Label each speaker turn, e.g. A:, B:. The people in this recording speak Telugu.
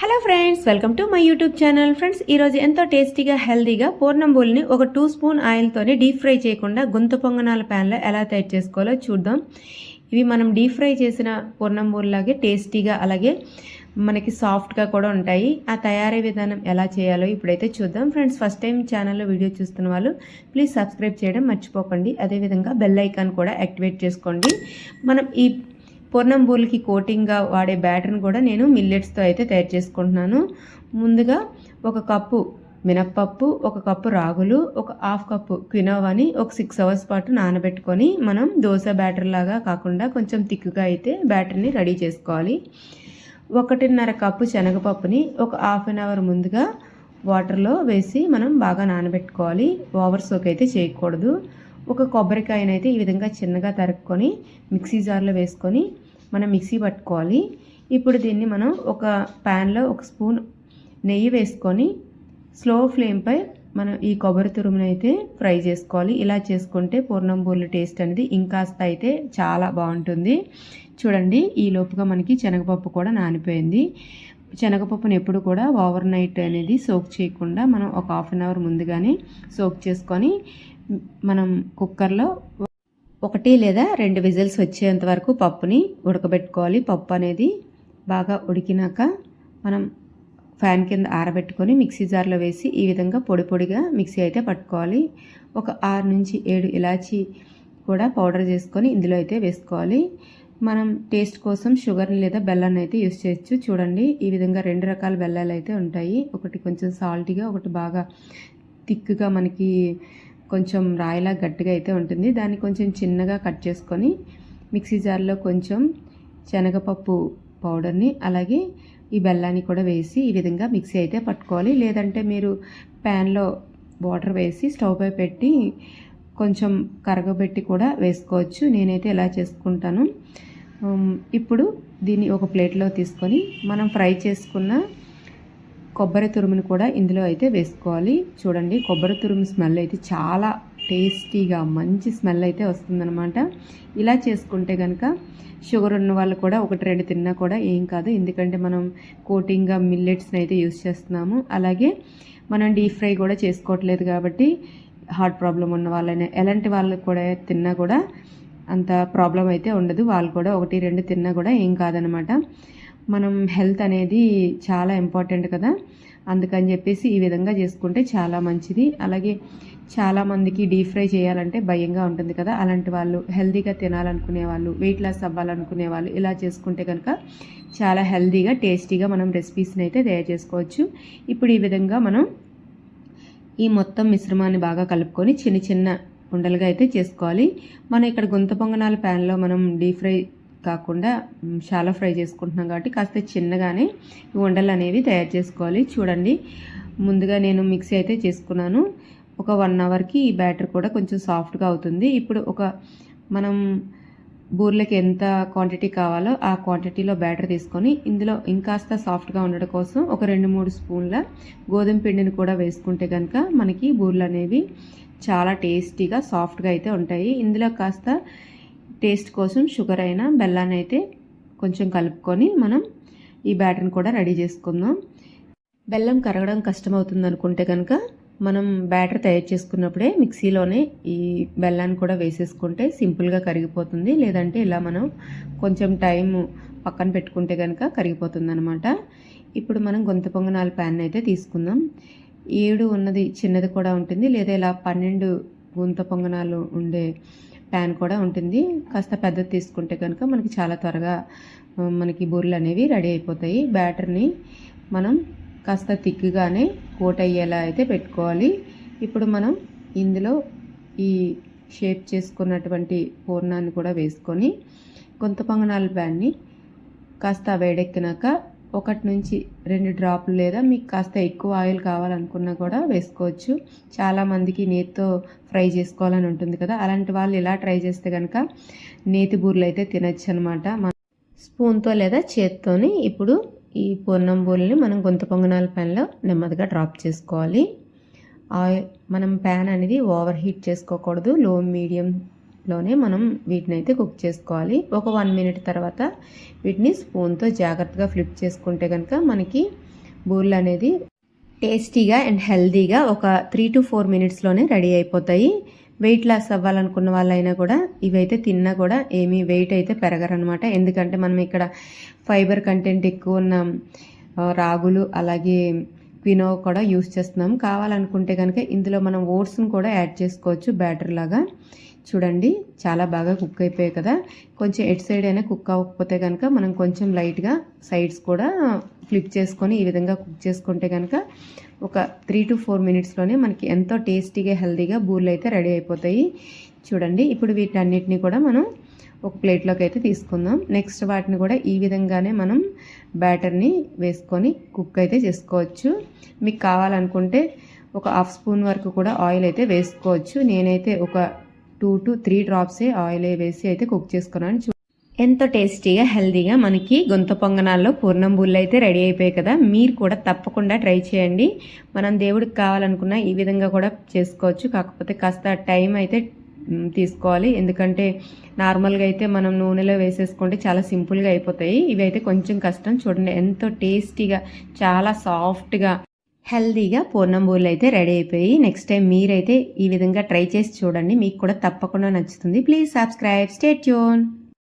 A: Hello friends welcome to my YouTube channel friends ఈరోజు ఎంతో టేస్టీగా హెల్తీగా పూర్ణం బూల్ని ఒక టూ స్పూన్ ఆయిల్తోనే డీప్ ఫ్రై చేయకుండా గుంత పొంగనాల ప్యాన్లో ఎలా తయారు చేసుకోవాలో చూద్దాం. ఇవి మనం డీప్ ఫ్రై చేసిన పూర్ణం బూల్లాగే టేస్టీగా అలాగే మనకి సాఫ్ట్గా కూడా ఉంటాయి. ఆ తయారీ విధానం ఎలా చేయాలో ఇప్పుడైతే చూద్దాం. ఫ్రెండ్స్ ఫస్ట్ టైం ఛానల్లో వీడియో చూస్తున్న వాళ్ళు ప్లీజ్ సబ్స్క్రైబ్ చేయడం మర్చిపోకండి. అదేవిధంగా బెల్ ఐకాన్ కూడా యాక్టివేట్ చేసుకోండి. మనం ఈ పూర్ణం బూల్కి కోటింగ్గా వాడే బ్యాటర్ని కూడా నేను మిల్లెట్స్తో అయితే తయారు చేసుకుంటున్నాను. ముందుగా ఒక కప్పు మినప్పప్పు ఒక కప్పు రాగులు ఒక హాఫ్ కప్పు క్వినోవాని ఒక సిక్స్ అవర్స్ పాటు నానబెట్టుకొని మనం దోశ బ్యాటర్ లాగా కాకుండా కొంచెం థిక్గా అయితే బ్యాటర్ని రెడీ చేసుకోవాలి. ఒకటిన్నర కప్పు శనగపప్పుని ఒక హాఫ్ అన్ అవర్ ముందుగా వాటర్లో వేసి మనం బాగా నానబెట్టుకోవాలి. ఓవర్ సోక్ అయితే చేయకూడదు. ఒక కొబ్బరికాయనైతే ఈ విధంగా చిన్నగా తరుక్కొని మిక్సీ జార్లో వేసుకొని మనం మిక్సీ పట్టుకోవాలి. ఇప్పుడు దీన్ని మనం ఒక ప్యాన్లో ఒక స్పూన్ నెయ్యి వేసుకొని స్లో ఫ్లేమ్పై మనం ఈ కొబ్బరి తురుమును అయితే ఫ్రై చేసుకోవాలి. ఇలా చేసుకుంటే పూర్ణంబూర్ల టేస్ట్ అనేది ఇంకాస్త అయితే చాలా బాగుంటుంది. చూడండి ఈ లోపుగా మనకి శనగపప్పు కూడా నానిపోయింది. శనగపప్పును ఎప్పుడు కూడా ఓవర్ నైట్ అనేది సోక్ చేయకుండా మనం ఒక హాఫ్ అన్ అవర్ ముందుగానే సోక్ చేసుకొని మనం కుక్కర్లో ఒకటి లేదా రెండు విజిల్స్ వచ్చేంత వరకు పప్పుని ఉడకబెట్టుకోవాలి. పప్పు అనేది బాగా ఉడికినాక మనం ఫ్యాన్ కింద ఆరబెట్టుకొని మిక్సీ జార్లో వేసి ఈ విధంగా పొడి పొడిగా మిక్సీ అయితే పట్టుకోవాలి. ఒక ఆరు నుంచి ఏడు ఇలాచి కూడా పౌడర్ చేసుకొని ఇందులో అయితే వేసుకోవాలి. మనం టేస్ట్ కోసం షుగర్ని లేదా బెల్లాన్ని అయితే యూస్ చేయొచ్చు. చూడండి ఈ విధంగా రెండు రకాల బెల్లాలు అయితే ఉంటాయి. ఒకటి కొంచెం సాల్టీగా ఒకటి బాగా థిక్గా మనకి కొంచెం రాయిలా గట్టిగా అయితే ఉంటుంది. దాన్ని కొంచెం చిన్నగా కట్ చేసుకొని మిక్సీ జార్లో కొంచెం శనగపప్పు పౌడర్ని అలాగే ఈ బెల్లాన్ని కూడా వేసి ఈ విధంగా మిక్సీ అయితే పట్టుకోవాలి. లేదంటే మీరు ప్యాన్లో వాటర్ వేసి స్టవ్ పై పెట్టి కొంచెం కరగబెట్టి కూడా వేసుకోవచ్చు. నేనైతే ఇలా చేసుకుంటాను. ఇప్పుడు దీన్ని ఒక ప్లేట్లో తీసుకొని మనం ఫ్రై చేసుకున్న కొబ్బరి తురుమును కూడా ఇందులో అయితే వేసుకోవాలి. చూడండి కొబ్బరి తురుము స్మెల్ అయితే చాలా టేస్టీగా మంచి స్మెల్ అయితే వస్తుందన్నమాట. ఇలా చేసుకుంటే కనుక షుగర్ ఉన్న వాళ్ళు కూడా ఒకటి రెండు తిన్నా కూడా ఏం కాదు. ఎందుకంటే మనం కోటింగ్గా మిల్లెట్స్ని అయితే యూస్ చేస్తున్నాము. అలాగే మనం డీప్ ఫ్రై కూడా చేసుకోవట్లేదు కాబట్టి హార్ట్ ప్రాబ్లం ఉన్న వాళ్ళైనా ఎలాంటి వాళ్ళు కూడా తిన్నా కూడా అంత ప్రాబ్లం అయితే ఉండదు. వాళ్ళు కూడా ఒకటి రెండు తిన్నా కూడా ఏం కాదనమాట మనం హెల్త్ అనేది చాలా ఇంపార్టెంట్ కదా. అందుకని చెప్పేసి ఈ విధంగా చేసుకుంటే చాలా మంచిది. అలాగే చాలామందికి డీప్ ఫ్రై చేయాలంటే భయంగా ఉంటుంది కదా. అలాంటి వాళ్ళు హెల్తీగా తినాలనుకునే వాళ్ళు వెయిట్ లాస్ అవ్వాలనుకునే వాళ్ళు ఇలా చేసుకుంటే కనుక చాలా హెల్దీగా టేస్టీగా మనం రెసిపీస్ని అయితే తయారు చేసుకోవచ్చు. ఇప్పుడు ఈ విధంగా మనం ఈ మొత్తం మిశ్రమాన్ని బాగా కలుపుకొని చిన్న చిన్న ఉండలుగా అయితే చేసుకోవాలి. మనం ఇక్కడ గుంత పొంగనాల ప్యాన్లో మనం డీప్ ఫ్రై కాకుండా షాలో ఫ్రై చేసుకుంటున్నాం కాబట్టి కాస్త చిన్నగానే ఉండలు అనేవి తయారు చేసుకోవాలి. చూడండి ముందుగా నేను మిక్సీ అయితే చేసుకున్నాను. ఒక వన్ అవర్కి ఈ బ్యాటర్ కూడా కొంచెం సాఫ్ట్గా అవుతుంది. ఇప్పుడు ఒక మనం బూర్లకి ఎంత క్వాంటిటీ కావాలో ఆ క్వాంటిటీలో బ్యాటర్ తీసుకొని ఇందులో ఇంకాస్త సాఫ్ట్గా ఉండడం కోసం ఒక రెండు మూడు స్పూన్ల గోధుమ పిండిని కూడా వేసుకుంటే కనుక మనకి బూర్లు అనేవి చాలా టేస్టీగా సాఫ్ట్గా అయితే ఉంటాయి. ఇందులో కాస్త టేస్ట్ కోసం షుగర్ అయినా బెల్లాన్ని అయితే కొంచెం కలుపుకొని మనం ఈ బ్యాటర్ని కూడా రెడీ చేసుకుందాం. బెల్లం కరగడం కష్టమవుతుంది అనుకుంటే కనుక మనం బ్యాటర్ తయారు చేసుకున్నప్పుడే మిక్సీలోనే ఈ బెల్లాన్ని కూడా వేసేసుకుంటే సింపుల్గా కరిగిపోతుంది. లేదంటే ఇలా మనం కొంచెం టైం పక్కన పెట్టుకుంటే కనుక కరిగిపోతుంది అనమాట ఇప్పుడు మనం గొంత పొంగనాల ప్యాన్ అయితే తీసుకుందాం. ఏడు ఉన్నది చిన్నది కూడా ఉంటుంది. లేదా ఇలా పన్నెండు గుంత పొంగనాలు ఉండే ప్యాన్ కూడా ఉంటుంది. కాస్త పెద్దది తీసుకుంటే కనుక మనకి చాలా త్వరగా మనకి బూరెలు అనేవి రెడీ అయిపోతాయి. బ్యాటర్ని మనం కాస్త తిక్కుగానే కోట్ అయ్యేలా అయితే పెట్టుకోవాలి. ఇప్పుడు మనం ఇందులో ఈ షేప్ చేసుకున్నటువంటి పూర్ణాన్ని కూడా వేసుకొని కొంత పొంగనాల ప్యాన్ని కాస్త వేడెక్కినాక ఒకటి నుంచి రెండు డ్రాపులు లేదా మీకు కాస్త ఎక్కువ ఆయిల్ కావాలనుకున్నా కూడా వేసుకోవచ్చు. చాలామందికి నేతితో ఫ్రై చేసుకోవాలని ఉంటుంది కదా అలాంటి వాళ్ళు ఇలా ట్రై చేస్తే కనుక నేతి బూరెలు అయితే తినచ్చు అనమాట స్పూన్తో లేదా చేత్తోని ఇప్పుడు ఈ పూర్ణం బూరెల్ని మనం గొంత పొంగనాల ప్యాన్లో నెమ్మదిగా డ్రాప్ చేసుకోవాలి. ఆయిల్ మనం ప్యాన్ అనేది ఓవర్ హీట్ చేసుకోకూడదు లో మీడియం లోనే మనం వీటిని అయితే కుక్ చేసుకోవాలి. ఒక వన్ మినిట్ తర్వాత వీటిని స్పూన్తో జాగ్రత్తగా ఫ్లిప్ చేసుకుంటే కనుక మనకి బూరెలు అనేది టేస్టీగా అండ్ హెల్తీగా ఒక త్రీ టు ఫోర్ మినిట్స్లోనే రెడీ అయిపోతాయి. వెయిట్ లాస్ అవ్వాలనుకున్న వాళ్ళైనా కూడా ఇవైతే తిన్నా కూడా ఏమీ వెయిట్ అయితే పెరగరనమాట. ఎందుకంటే మనం ఇక్కడ ఫైబర్ కంటెంట్ ఎక్కువ ఉన్న రాగులు అలాగే క్వినో కూడా యూస్ చేస్తున్నాం. కావాలనుకుంటే కనుక ఇందులో మనం ఓట్స్ని కూడా యాడ్ చేసుకోవచ్చు బ్యాటర్ లాగా. చూడండి చాలా బాగా కుక్ అయిపోయాయి కదా. కొంచెం ఎట్ సైడ్ అయినా కుక్ అవ్వకపోతే కనుక మనం కొంచెం లైట్గా సైడ్స్ కూడా ఫ్లిప్ చేసుకొని ఈ విధంగా కుక్ చేసుకుంటే కనుక ఒక త్రీ టు ఫోర్ మినిట్స్లోనే మనకి ఎంతో టేస్టీగా హెల్తీగా బూర్లు అయితే రెడీ అయిపోతాయి. చూడండి ఇప్పుడు వీటన్నిటిని కూడా మనం ఒక ప్లేట్లోకి అయితే తీసుకుందాం. నెక్స్ట్ వాటిని కూడా ఈ విధంగానే మనం బ్యాటర్ని వేసుకొని కుక్ అయితే చేసుకోవచ్చు. మీకు కావాలనుకుంటే ఒక హాఫ్ స్పూన్ వరకు కూడా ఆయిల్ అయితే వేసుకోవచ్చు. నేనైతే ఒక టూ టు త్రీ డ్రాప్సే ఆయిల్ వేసి అయితే కుక్ చేసుకున్నాను. ఎంతో టేస్టీగా హెల్దీగా మనకి గొంత పొంగనాల్లో పూర్ణం బుల్లు అయితే రెడీ అయిపోయాయి కదా మీరు కూడా తప్పకుండా ట్రై చేయండి. మనం దేవుడికి కావాలనుకున్న ఈ విధంగా కూడా చేసుకోవచ్చు. కాకపోతే కాస్త టైం అయితే తీసుకోవాలి. ఎందుకంటే నార్మల్గా అయితే మనం నూనెలో వేసేసుకుంటే చాలా సింపుల్గా అయిపోతాయి. ఇవి అయితే కొంచెం కష్టం. చూడండి ఎంతో టేస్టీగా చాలా సాఫ్ట్గా హెల్దీగా పూర్ణం బూరెలు అయితే రెడీ అయిపోయి నెక్స్ట్ టైం మీరైతే ఈ విధంగా ట్రై చేసి చూడండి. మీకు కూడా తప్పకుండా నచ్చుతుంది. Please subscribe. State tune